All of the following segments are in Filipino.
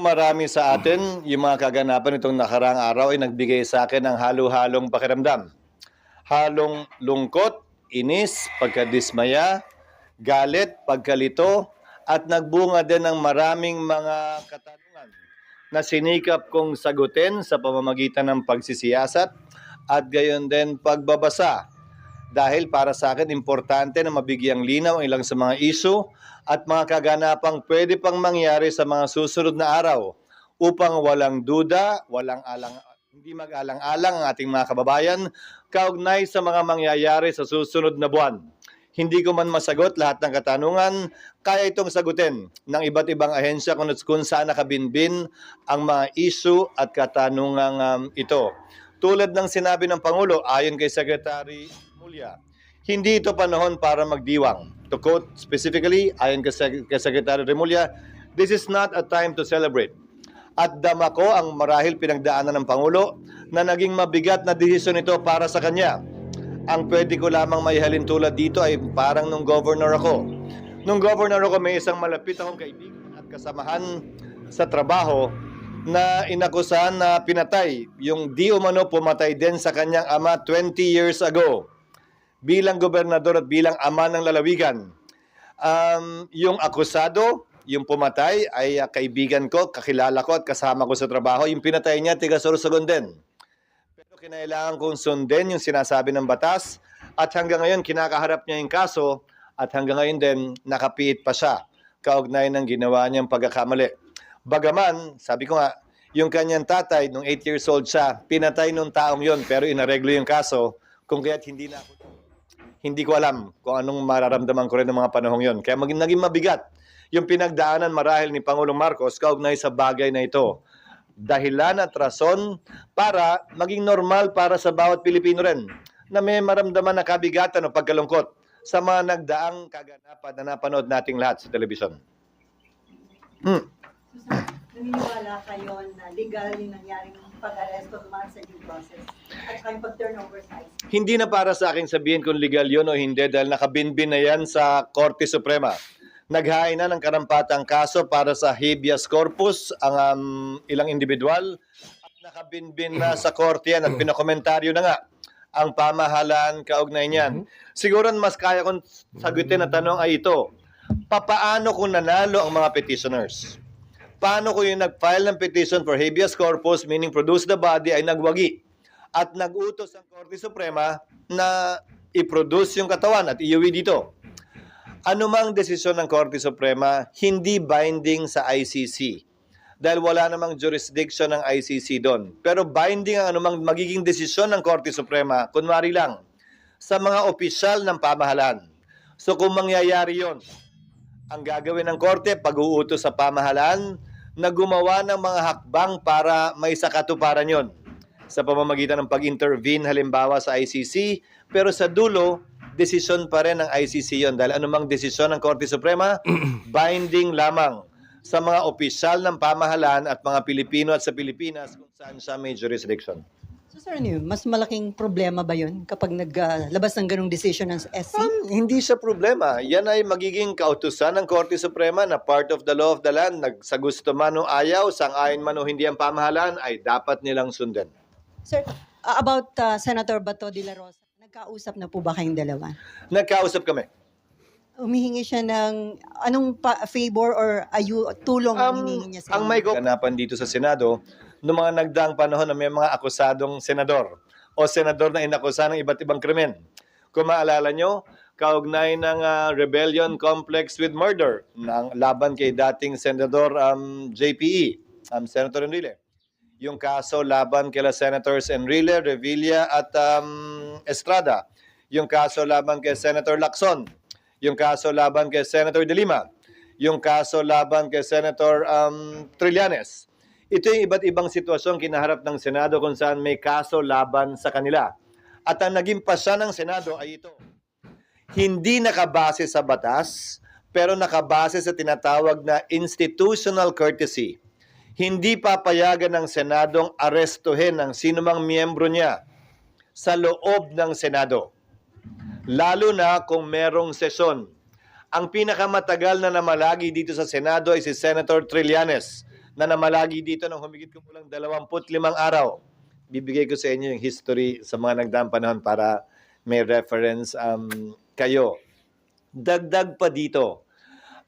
Marami sa atin, yung mga kaganapan itong nakaraang araw ay nagbigay sa akin ng halo-halong pakiramdam. Halong lungkot, inis, pagkadismaya, galit, pagkalito, at nagbunga din ng maraming mga katanungan na sinikap kong sagutin sa pamamagitan ng pagsisiyasat at gayon din pagbabasa. Dahil para sa akin, importante na mabigyang linaw ang ilang sa mga issue at mga kaganapang pwede pang mangyari sa mga susunod na araw upang walang duda, walang alang, hindi mag-alang-alang ang ating mga kababayan kaugnay sa mga mangyayari sa susunod na buwan. Hindi ko man masagot lahat ng katanungan, kaya itong sagutin ng iba't ibang ahensya kung, kung saan nakabinbin ang mga issue at katanungang um, ito. Tulad ng sinabi ng Pangulo ayon kay Secretary Mulya, hindi ito panahon para magdiwang. To quote specifically, ayon kay, Sec- Secretary Remulla, this is not a time to celebrate. At dama ko ang marahil pinagdaanan ng Pangulo na naging mabigat na desisyon ito para sa kanya. Ang pwede ko lamang maihalin tulad dito ay parang nung governor ako. Nung governor ako, may isang malapit akong kaibigan at kasamahan sa trabaho na inakusahan na pinatay. Yung di umano pumatay din sa kanyang ama 20 years ago bilang gobernador at bilang ama ng lalawigan. Um, yung akusado, yung pumatay, ay uh, kaibigan ko, kakilala ko at kasama ko sa trabaho. Yung pinatay niya, tiga Sorsogon din. Pero kinailangan kong sundin yung sinasabi ng batas at hanggang ngayon kinakaharap niya yung kaso at hanggang ngayon din nakapiit pa siya kaugnay ng ginawa niyang pagkakamali. Bagaman, sabi ko nga, yung kanyang tatay, nung 8 years old siya, pinatay nung taong yon pero inareglo yung kaso kung kaya't hindi na ako hindi ko alam kung anong mararamdaman ko rin ng mga panahong yon. Kaya maging naging mabigat yung pinagdaanan marahil ni Pangulong Marcos kaugnay sa bagay na ito. Dahilan at rason para maging normal para sa bawat Pilipino rin na may maramdaman na kabigatan o pagkalungkot sa mga nagdaang kaganapan na napanood nating lahat sa telebisyon. Hmm. Naniniwala kayo na legal yung nangyaring pag-aresto naman sa due process at saka yung pag-turnover sa ICC? Hindi na para sa akin sabihin kung legal yun o hindi dahil nakabinbin na yan sa Korte Suprema. Naghain na ng karampatang kaso para sa habeas corpus ang um, ilang individual at nakabinbin na sa korte yan at pinakomentaryo na nga ang pamahalaan kaugnay niyan. Siguro mas kaya kong sagutin na tanong ay ito, papaano kung nanalo ang mga petitioners? Paano kung yung nag-file ng petition for habeas corpus, meaning produce the body, ay nagwagi? At nag-utos ang Korte Suprema na i-produce yung katawan at iuwi dito. Anumang desisyon ng Korte Suprema, hindi binding sa ICC. Dahil wala namang jurisdiction ng ICC doon. Pero binding ang anumang magiging desisyon ng Korte Suprema, kunwari lang, sa mga opisyal ng pamahalaan. So kung mangyayari yon, ang gagawin ng korte, pag-uutos sa pamahalaan na gumawa ng mga hakbang para may sakatuparan yon sa pamamagitan ng pag-intervene halimbawa sa ICC, pero sa dulo, desisyon pa rin ng ICC yon dahil anumang desisyon ng Korte Suprema, binding lamang sa mga opisyal ng pamahalaan at mga Pilipino at sa Pilipinas kung saan siya may jurisdiction. Sir, ano yun? Mas malaking problema ba yun kapag naglabas ng ganong decision ng SC? Um, hindi sa problema. Yan ay magiging kautusan ng Korte Suprema na part of the law of the land. Nag, sa gusto man o ayaw, sang-ayon man o hindi ang pamahalaan, ay dapat nilang sundan. Sir, uh, about uh, Senator Bato de la Rosa, nagkausap na po ba kayong dalawa? Nagkausap kami. Humihingi siya ng anong pa- favor or ayu tulong ang Um, hinihingi niya sa ang may ganapan dito sa Senado, noong mga nagdaang panahon na may mga akusadong senador o senador na inakusahan ng iba't ibang krimen. Kung maalala nyo, kaugnay ng ah, rebellion complex with murder ng laban kay dating senador um, JPE, um, Senator Enrile. Yung kaso laban kila Senators Enrile, Revilla at um, Estrada. Yung kaso laban kay Senator Lacson. Yung kaso laban kay Senator De Lima. Yung kaso laban kay Senator um, Trillanes. Ito yung iba't ibang sitwasyon kinaharap ng Senado kung saan may kaso laban sa kanila. At ang naging pasya ng Senado ay ito. Hindi nakabase sa batas, pero nakabase sa tinatawag na institutional courtesy. Hindi papayagan ng Senadong arestuhin ang sinumang miyembro niya sa loob ng Senado. Lalo na kung merong sesyon. Ang pinakamatagal na namalagi dito sa Senado ay si Senator Trillanes na namalagi dito ng humigit kumulang 25 araw. Bibigay ko sa inyo yung history sa mga nagdaang panahon para may reference um, kayo. Dagdag pa dito,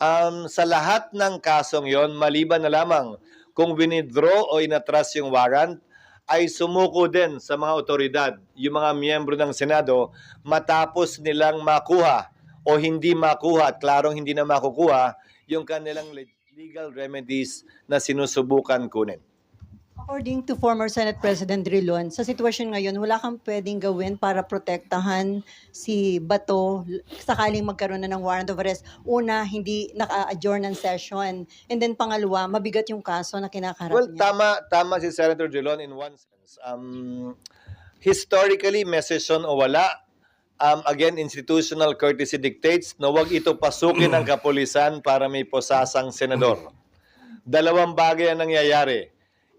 um, sa lahat ng kasong yon maliban na lamang kung winidraw o inatras yung warrant, ay sumuko din sa mga otoridad, yung mga miyembro ng Senado, matapos nilang makuha o hindi makuha at klarong hindi na makukuha yung kanilang le- legal remedies na sinusubukan kunin. According to former Senate President Drilon, sa sitwasyon ngayon, wala kang pwedeng gawin para protektahan si Bato sakaling magkaroon na ng warrant of arrest. Una, hindi naka-adjourn ng session. And then pangalawa, mabigat yung kaso na kinakaharap Well, niya. tama tama si Senator Jelon in one sense. Um, historically, may session o wala, um, again, institutional courtesy dictates na huwag ito pasukin ng kapulisan para may posasang senador. Dalawang bagay ang nangyayari.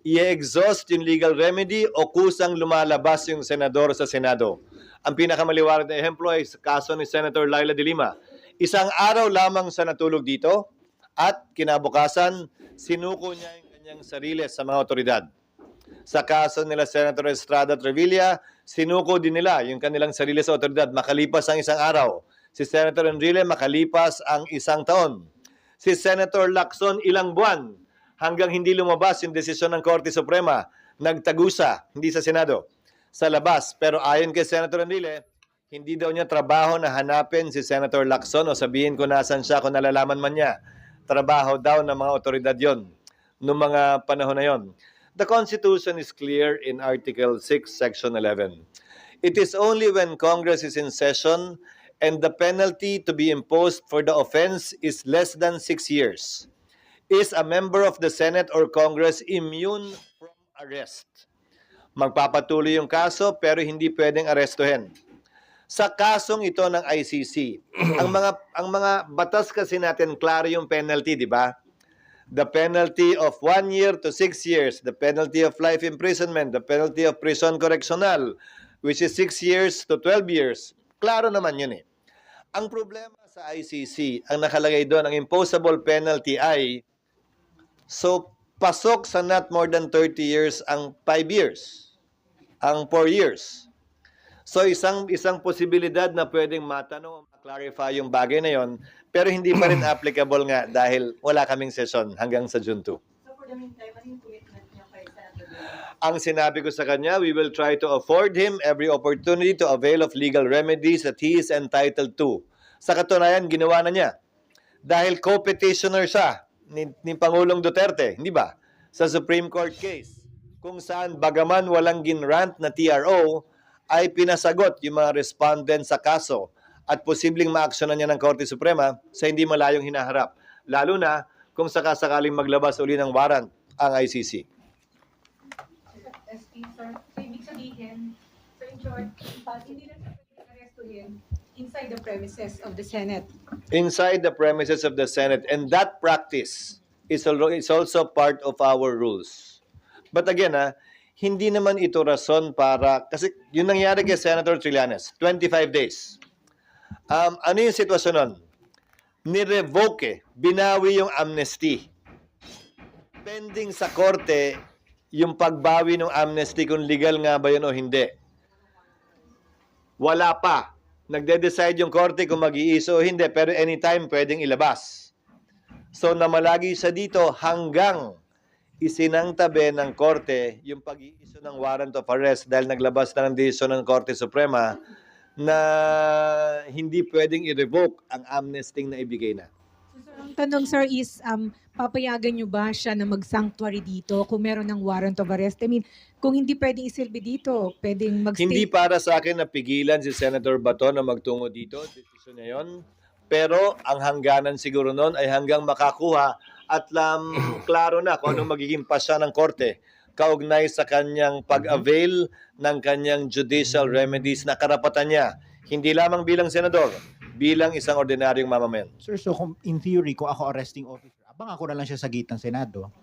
I-exhaust yung legal remedy o kusang lumalabas yung senador sa Senado. Ang pinakamaliwanag na ehemplo ay kaso ni Senator Laila de Lima. Isang araw lamang sa natulog dito at kinabukasan, sinuko niya yung kanyang sarili sa mga otoridad. Sa kaso nila Senator Estrada Trevilla, sinuko din nila yung kanilang sarili sa otoridad makalipas ang isang araw. Si Senator Enrile makalipas ang isang taon. Si Senator Lacson ilang buwan hanggang hindi lumabas yung desisyon ng Korte Suprema. Nagtagusa, hindi sa Senado, sa labas. Pero ayon kay Senator Enrile, hindi daw niya trabaho na hanapin si Senator Lacson o sabihin ko nasan siya kung nalalaman man niya. Trabaho daw ng mga otoridad yon noong mga panahon na yon. The Constitution is clear in Article 6, Section 11. It is only when Congress is in session and the penalty to be imposed for the offense is less than six years. Is a member of the Senate or Congress immune from arrest? Magpapatuloy yung kaso pero hindi pwedeng arestuhin. Sa kasong ito ng ICC, ang mga ang mga batas kasi natin klaro yung penalty, di ba? The penalty of one year to six years, the penalty of life imprisonment, the penalty of prison correctional, which is six years to 12 years. Klaro naman yun eh. Ang problema sa ICC, ang nakalagay doon, ang imposable penalty ay so pasok sa not more than 30 years ang 5 years, ang 4 years. So isang isang posibilidad na pwedeng matanong, clarify yung bagay na yon, pero hindi pa rin applicable nga dahil wala kaming session hanggang sa June 2. So for the meantime, ano yung commitment niya kay Senator? Ang sinabi ko sa kanya, we will try to afford him every opportunity to avail of legal remedies that he is entitled to. Sa katunayan, ginawa na niya. Dahil co-petitioner siya ni, ni Pangulong Duterte, hindi ba? Sa Supreme Court case, kung saan bagaman walang ginrant na TRO, ay pinasagot yung mga respondent sa kaso at posibleng maaksyonan niya ng Korte Suprema sa hindi malayong hinaharap. Lalo na kung sakasakaling maglabas uli ng warrant ang ICC. SP, sir. So, ibig sabihin, short, uh, hindi na inside the premises of the Senate. inside the premises of the Senate, and that practice is also part of our rules. But again, ah, hindi naman ito rason para, kasi yung nangyari kay Senator Trillanes, 25 days. Um, ano yung sitwasyon nun? Nirevoke, binawi yung amnesty. Pending sa korte, yung pagbawi ng amnesty kung legal nga ba yun o hindi. Wala pa. Nagde-decide yung korte kung mag-iiso o hindi, pero anytime pwedeng ilabas. So namalagi sa dito hanggang isinangtabi ng korte yung pag-iiso ng warrant of arrest dahil naglabas na ng desisyon ng Korte Suprema na hindi pwedeng i-revoke ang amnesty na ibigay na. So, sir, ang tanong sir is, um, papayagan nyo ba siya na mag-sanctuary dito kung meron ng warrant of arrest? I mean, kung hindi pwedeng isilbi dito, pwedeng mag-stay. Hindi para sa akin na pigilan si Senator Bato na magtungo dito. Desisyon niya yun. Pero ang hangganan siguro noon ay hanggang makakuha at lam, klaro na kung anong magiging pasya ng korte kaugnay sa kanyang pag-avail ng kanyang judicial remedies na karapatan niya. Hindi lamang bilang senador, bilang isang ordinaryong mamamayan. Sir, so kung in theory, kung ako arresting officer, abang ako na lang siya sa gate ng Senado.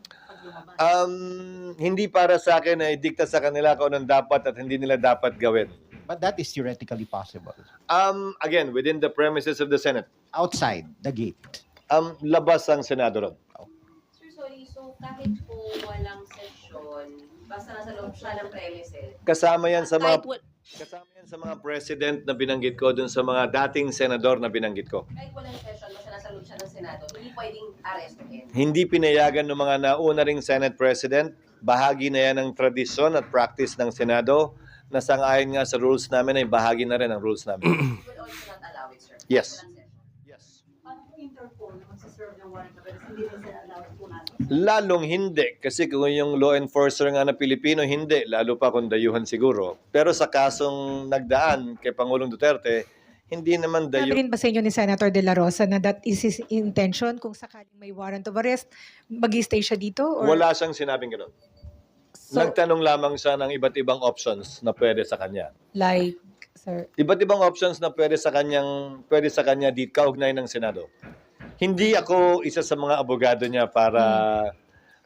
Um, hindi para sa akin na idikta sa kanila kung anong dapat at hindi nila dapat gawin. But that is theoretically possible. Um, again, within the premises of the Senate. Outside the gate. Um, labas ang Senado ron. Sir, sorry. So, kahit po walang sesyon, basta nasa loob siya ng premises. Kasama yan sa mga kasama yan sa mga president na binanggit ko dun sa mga dating senador na binanggit ko. kahit walang session, basta nasa loob siya ng Senado, hindi pwedeng arrestuhin. Hindi pinayagan ng mga nauna ring Senate President. Bahagi na yan ng tradisyon at practice ng Senado na sangayon nga sa rules namin ay bahagi na rin ng rules namin. You will also not allow it, sir. yes. Interpol magsaserve ng warrant of arrest? Hindi rin sila allowed natin. Lalong hindi. Kasi kung yung law enforcer nga na Pilipino, hindi. Lalo pa kung dayuhan siguro. Pero sa kasong nagdaan kay Pangulong Duterte, hindi naman Sabi dayuhan. rin ba sa inyo ni Senator De La Rosa na that is his intention kung sakaling may warrant of arrest, mag stay siya dito? Or, Wala siyang sinabing gano'n. So, Nagtanong lamang siya ng iba't ibang options na pwede sa kanya. like, sir, Iba't ibang options na pwede sa kanyang pwede sa kanya di kaugnay ng Senado. Hindi ako isa sa mga abogado niya para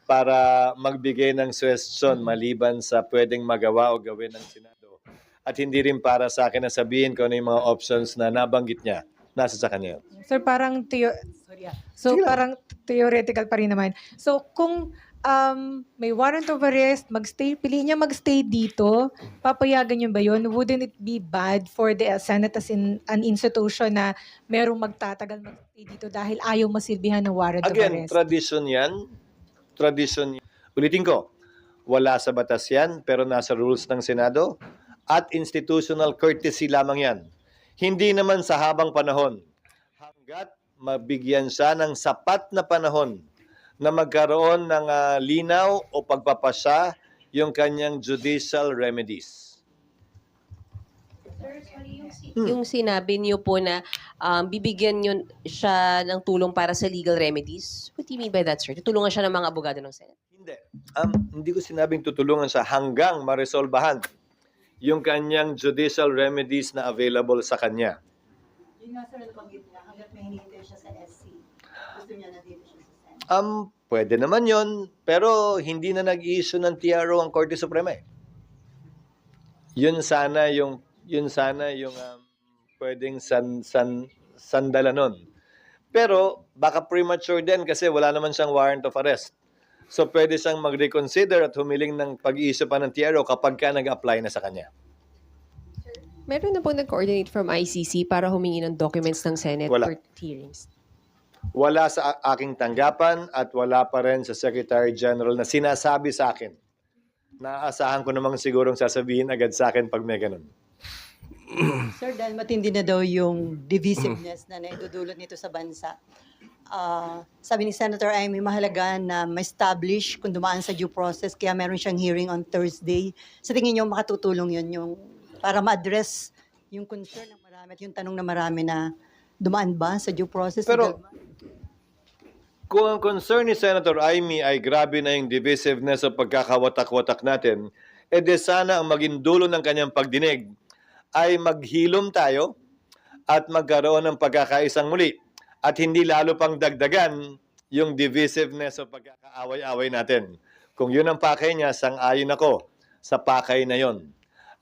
para magbigay ng suggestion maliban sa pwedeng magawa o gawin ng Senado. At hindi rin para sa akin na sabihin kung ano yung mga options na nabanggit niya. Nasa sa kanya. Sir, parang theo- sorry ah. So Sige lang. parang theoretical pa rin naman. So kung um, may warrant of arrest, magstay, piliin niya magstay dito, papayagan niyo ba yun? Wouldn't it be bad for the Senate as in an institution na merong magtatagal magstay dito dahil ayaw masilbihan ng warrant of Again, arrest? tradition yan. Tradition yan. Ulitin ko, wala sa batas yan, pero nasa rules ng Senado. At institutional courtesy lamang yan. Hindi naman sa habang panahon. Hanggat mabigyan siya ng sapat na panahon na magkaroon ng ah, linaw o pagpapasya yung kanyang judicial remedies. Hmm. yung sinabi niyo po na um, bibigyan niyo siya ng tulong para sa legal remedies. What do you mean by that, sir? Tutulungan siya ng mga abogado ng Senate? Hindi. Um, hindi ko sinabing tutulungan siya hanggang maresolbahan yung kanyang judicial remedies na available sa kanya. Yun nga sir, nabanggit niya, hanggat may hinihintay siya sa SC. Gusto niya na dito siya sa Senate. Um, pwede naman yon pero hindi na nag-issue ng TRO ang Korte Suprema eh. Yun sana yung yun sana yung um, pwedeng san, san, sandala nun. Pero baka premature din kasi wala naman siyang warrant of arrest. So pwede siyang mag-reconsider at humiling ng pag-issue pa ng TRO kapag ka nag-apply na sa kanya. Meron na po nag-coordinate from ICC para humingi ng documents ng Senate Wala. for hearings. Wala sa aking tanggapan at wala pa rin sa Secretary General na sinasabi sa akin. Naaasahan ko namang sigurong sasabihin agad sa akin pag may ganun. Sir, dahil matindi na daw yung divisiveness na naidudulot nito sa bansa. Ah, sabi ni Senator Amy, mahalaga na ma-establish kung dumaan sa due process, kaya meron siyang hearing on Thursday. Sa tingin niyo makatutulong yun yung para ma-address yung concern ng marami at yung tanong na marami na dumaan ba sa due process? Pero-? Kung ang concern ni Senator Amy ay grabe na yung divisiveness o pagkakawatak-watak natin, edi sana ang maging dulo ng kanyang pagdinig ay maghilom tayo at magkaroon ng pagkakaisang muli at hindi lalo pang dagdagan yung divisiveness o pagkakaaway-away natin. Kung yun ang pakay niya, sang-ayon ako sa pakay na yon.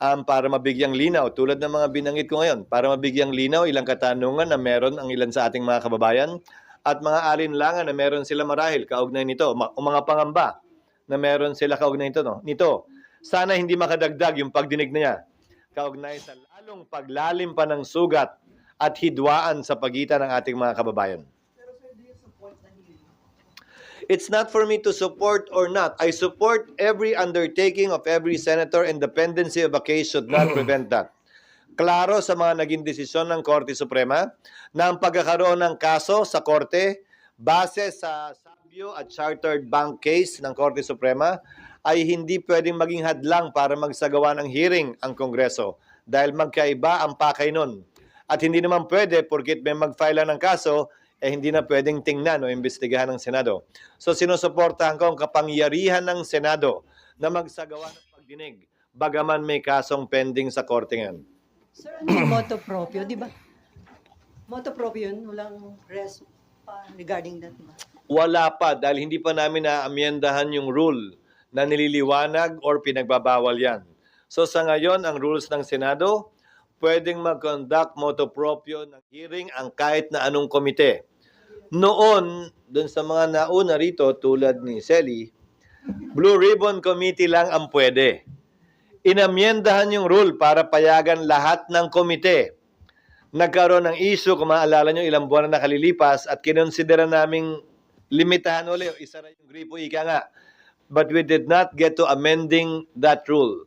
Um, para mabigyang linaw, tulad ng mga binanggit ko ngayon, para mabigyang linaw ilang katanungan na meron ang ilan sa ating mga kababayan at mga alinlangan na meron sila marahil kaugnay nito, o mga pangamba na meron sila kaugnay nito. No? Nito, sana hindi makadagdag yung pagdinig niya kaugnay sa lalong paglalim pa ng sugat at hidwaan sa pagitan ng ating mga kababayan. It's not for me to support or not. I support every undertaking of every senator and dependency of a case should not prevent that. Klaro sa mga naging desisyon ng Korte Suprema na ang pagkakaroon ng kaso sa Korte base sa Sabio at Chartered Bank case ng Korte Suprema ay hindi pwedeng maging hadlang para magsagawa ng hearing ang Kongreso dahil magkaiba ang pakay nun. At hindi naman pwede porkit may mag-file ng kaso, eh hindi na pwedeng tingnan o imbestigahan ng Senado. So sinusuportahan ko ang kapangyarihan ng Senado na magsagawa ng pagdinig bagaman may kasong pending sa korte ngayon. Sir, ano yung motto proprio, di ba? Motto proprio yun, walang rest pa regarding that, di ba? Wala pa dahil hindi pa namin naamyendahan yung rule na nililiwanag or pinagbabawal yan. So sa ngayon, ang rules ng Senado, pwedeng mag-conduct moto proprio ng hearing ang kahit na anong komite. noon, dun sa mga nauna rito, tulad ni Selly, Blue Ribbon Committee lang ang pwede. Inamyendahan yung rule para payagan lahat ng komite. Nagkaroon ng issue, kung maalala nyo, ilang buwan na nakalilipas at kinonsidera naming limitahan ulit, isa na yung gripo, ika nga. But we did not get to amending that rule.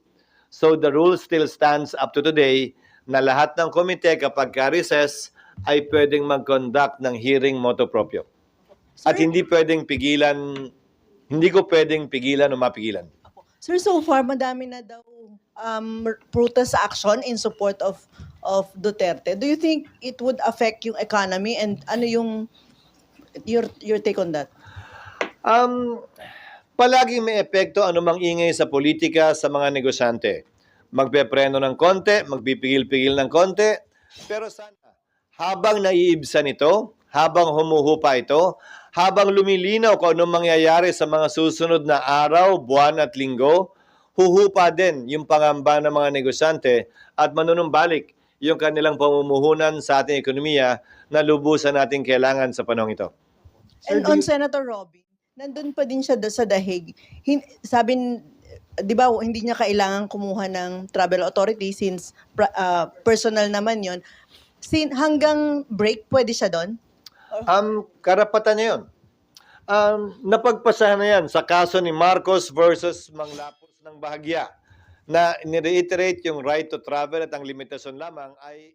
So the rule still stands up to today na lahat ng komite kapag ka-recess ay pwedeng mag-conduct ng hearing motu proprio. At hindi pwedeng pigilan, hindi ko pwedeng pigilan o mapigilan. Sir, so far madami na daw um, protest action in support of of Duterte. Do you think it would affect yung economy and ano yung your your take on that? Um, palaging may epekto anumang ingay sa politika sa mga negosyante. Magpepreno ng konti, magpipigil-pigil ng konti, pero sana habang naiibsan ito, habang humuhupa ito, habang lumilinaw kung anong mangyayari sa mga susunod na araw, buwan at linggo, huhupa din yung pangamba ng mga negosyante at manunumbalik yung kanilang pamumuhunan sa ating ekonomiya na lubusan natin kailangan sa panahon ito. And on Senator Robin, nandun pa din siya sa dahig. Hin- sabi, di ba, hindi niya kailangan kumuha ng travel authority since ah, personal naman yon. Sin, hanggang break, pwede siya doon? Um, karapatan niya yun. Um, napagpasahan na yan sa kaso ni Marcos versus Manglapos ng Bahagya na nireiterate yung right to travel at ang limitasyon lamang ay